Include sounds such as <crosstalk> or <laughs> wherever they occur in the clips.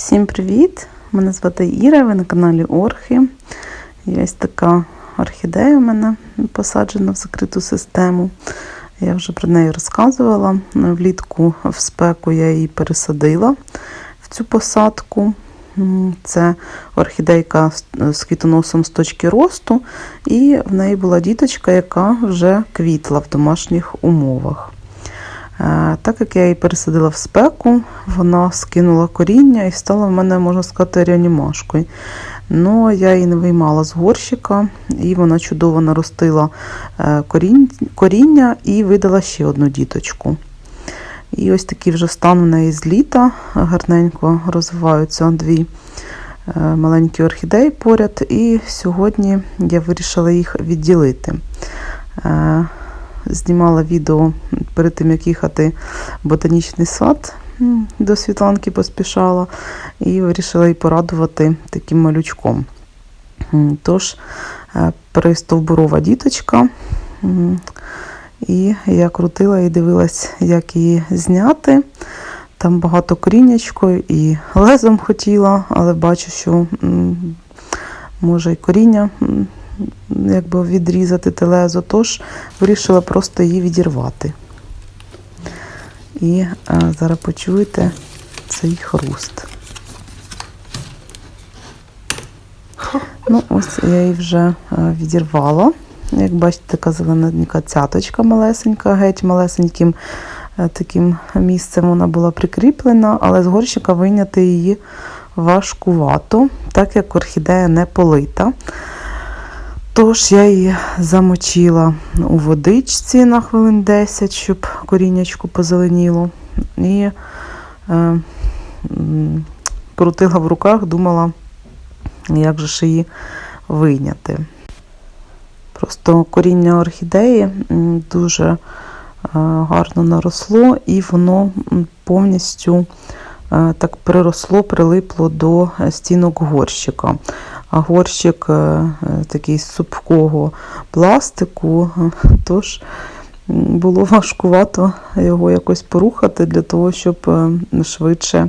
Всім привіт! Мене звати Іра, ви на каналі Орхи. Є така орхідея у мене посаджена в закриту систему. Я вже про неї розказувала. Влітку в спеку я її пересадила в цю посадку. Це орхідейка з квітоносом з точки росту, і в неї була діточка, яка вже квітла в домашніх умовах. Так як я її пересадила в спеку, вона скинула коріння і стала в мене, можна сказати, реанімашкою. Ну, я її не виймала з горщика, і вона чудово наростила е, коріння і видала ще одну діточку. І ось такий вже стан у неї з літа. Гарненько розвиваються дві е, маленькі орхідеї поряд. І сьогодні я вирішила їх відділити. Е, Знімала відео перед тим, як їхати в ботанічний сад. До Світланки поспішала і вирішила її порадувати таким малючком. Тож, е, пристовбурова діточка. І я крутила і дивилась, як її зняти. Там багато коріннячко і лезом хотіла, але бачу, що може і коріння якби відрізати те лезо, тож вирішила просто її відірвати. І е, зараз почуєте цей хруст. Ну, ось я її вже е, відірвала. Як бачите, така зелененька цяточка малесенька, геть малесеньким е, таким місцем вона була прикріплена, але з горщика вийняти її важкувато, так як орхідея не полита. Тож я її замочила у водичці на хвилин 10, щоб коріннячко позеленіло. І е, крутила в руках, думала, як же ж її вийняти. Просто коріння орхідеї дуже е, гарно наросло, і воно повністю е, так приросло, прилипло до е, стінок горщика. А горщик е, е, такий з супкого пластику, <laughs> тож було важкувато його якось порухати для того, щоб е, швидше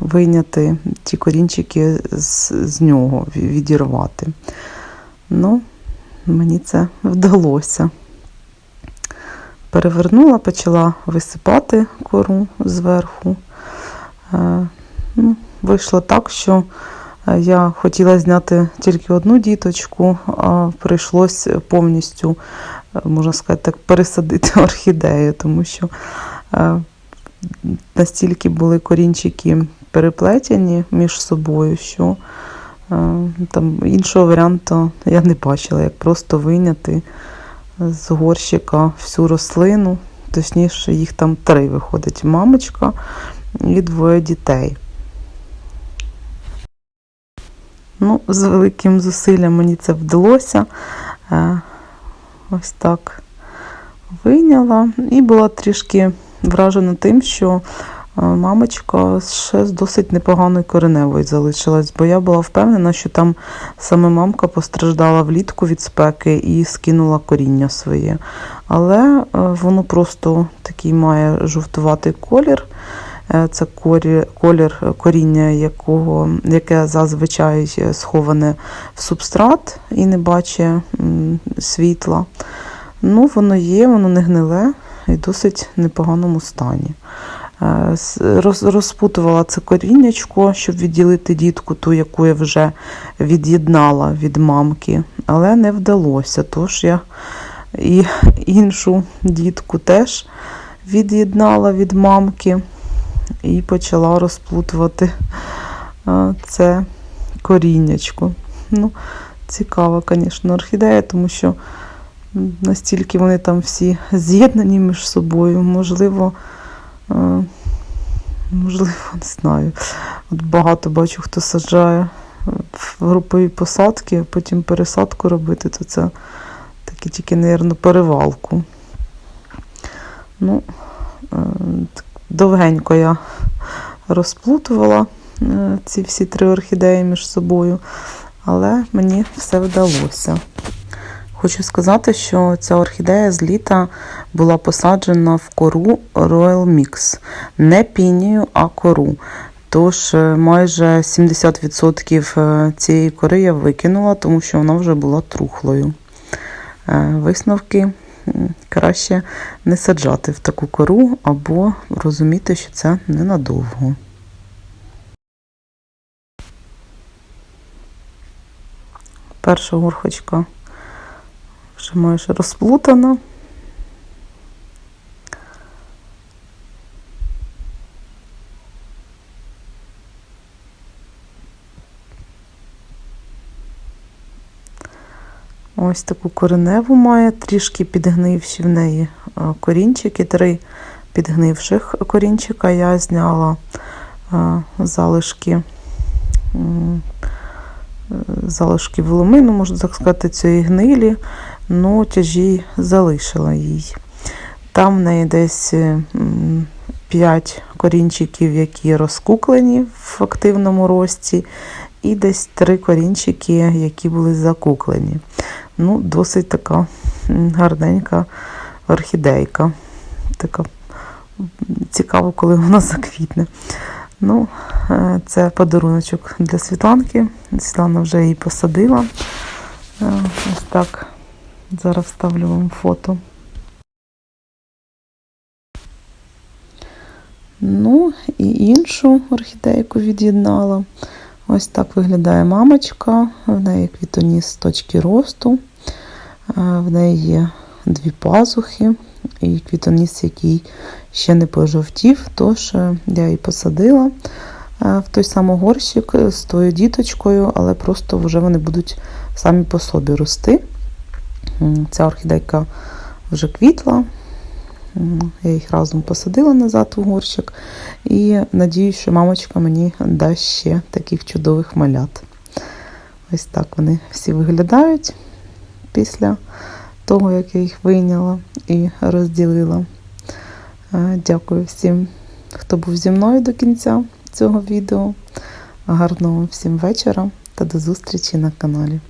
вийняти ті корінчики з, з нього, відірвати. Ну, мені це вдалося. Перевернула, почала висипати кору зверху. Ну, вийшло так, що я хотіла зняти тільки одну діточку, а прийшлось повністю, е, можна сказати, так, пересадити <laughs> орхідею, тому що е, настільки були корінчики переплетені між собою, що е, там іншого варіанту я не бачила, як просто вийняти з горщика всю рослину. Точніше, їх там три виходить: мамочка і двоє дітей. Ну, з великим зусиллям мені це вдалося. Е, Ось так вийняла. І була трішки вражена тим, що е, мамочка ще з досить непоганою кореневою залишилась, бо я була впевнена, що там саме мамка постраждала влітку від спеки і скинула коріння своє. Але е, воно просто такий має жовтуватий колір. Е, Це колір коріння, якого, яке зазвичай сховане в субстрат і не бачить світла. Ну, воно є, воно не гниле і досить непоганому стані. Е, Розпутувала це коріннячко, щоб відділити дітку, ту, яку я вже від'єднала від мамки, але не вдалося. Тож я і іншу дітку теж від'єднала від мамки і почала розплутувати це коріннячко. Ну, цікава, звісно, орхідея, тому що настільки вони там всі з'єднані між собою. Можливо, можливо, не знаю. От багато бачу, хто саджає в групові посадки, а потім пересадку робити, то це таки тільки, мабуть, перевалку. Ну, е, довгенько я розплутувала е, ці всі три орхідеї між собою, але мені все вдалося. Хочу сказати, що ця орхідея з літа була посаджена в кору Royal Mix. Не пінію, а кору. Тож е, майже 70% е, цієї кори я викинула, тому що вона вже була трухлою. Висновки краще не саджати в таку кору або розуміти, що це ненадовго. Перша горхочка вже майже розплутана. Ось таку кореневу має, трішки підгнивші в неї е, корінчики, три підгнивших корінчика. Я зняла е, залишки, е, залишки воломину, можна так сказати, цієї гнилі, але тяжі залишила їй. Там в неї десь 5 корінчиків, які розкуклені в активному рості, і десь 3 корінчики, які були закуклені. Ну, досить така гарненька орхідейка. Така цікаво, коли вона заквітне. Ну, е, це подаруночок для Світланки. Світлана вже її посадила. Е, Ось так. Зараз ставлю вам фото. Ну, і іншу орхідейку від'єднала. Ось так виглядає мамочка. В неї квітоніс з точки росту. В неї є дві пазухи і квітоніс, який ще не пожовтів, тож е, я її посадила е, в той самий горщик з тою діточкою, але просто вже вони будуть самі по собі рости. Ця орхідейка вже квітла. Я їх разом посадила назад у горщик. І надіюсь, що мамочка мені дасть ще таких чудових малят. Ось так вони всі виглядають після того, як я їх вийняла і розділила. Е, Дякую всім, хто був зі мною до кінця цього відео. Гарного всім вечора та до зустрічі на каналі.